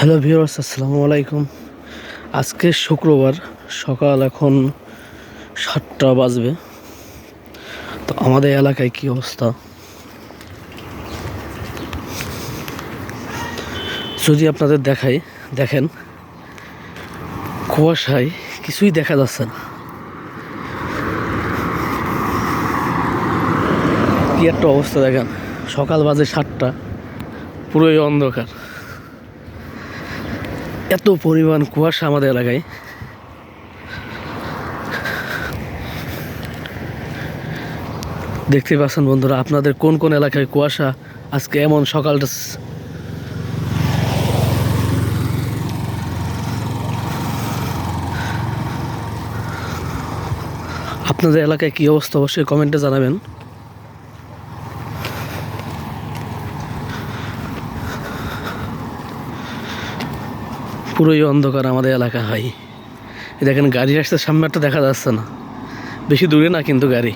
Hello viewers, আসসালামু আলাইকুম। আজকে শুক্রবার, সকাল এখন সাতটা বাজবে। তো আমাদের এলাকায় কি অবস্থা? যদি আপনাদের দেখাই, দেখেন, কুয়াশায় কিছুই দেখা যাচ্ছে না। কি একটা অবস্থা দেখেন। সকাল বাজে সাতটা, পুরোই অন্ধকার। এত পরিমাণ কুয়াশা আমাদের এলাকায়। দেখতে পাচ্ছেন বন্ধুরা, আপনাদের কোন কোন এলাকায় কুয়াশা? আজকে এমন সকালটা আপনাদের এলাকায় কি অবস্থা? অবশ্যই কমেন্টে জানাবেন। পুরোই অন্ধকার আমাদের এলাকা হয় দেখেন গাড়ি আসতে সামনে একটা দেখা যাচ্ছে না। বেশি দূরে না কিন্তু গাড়ি।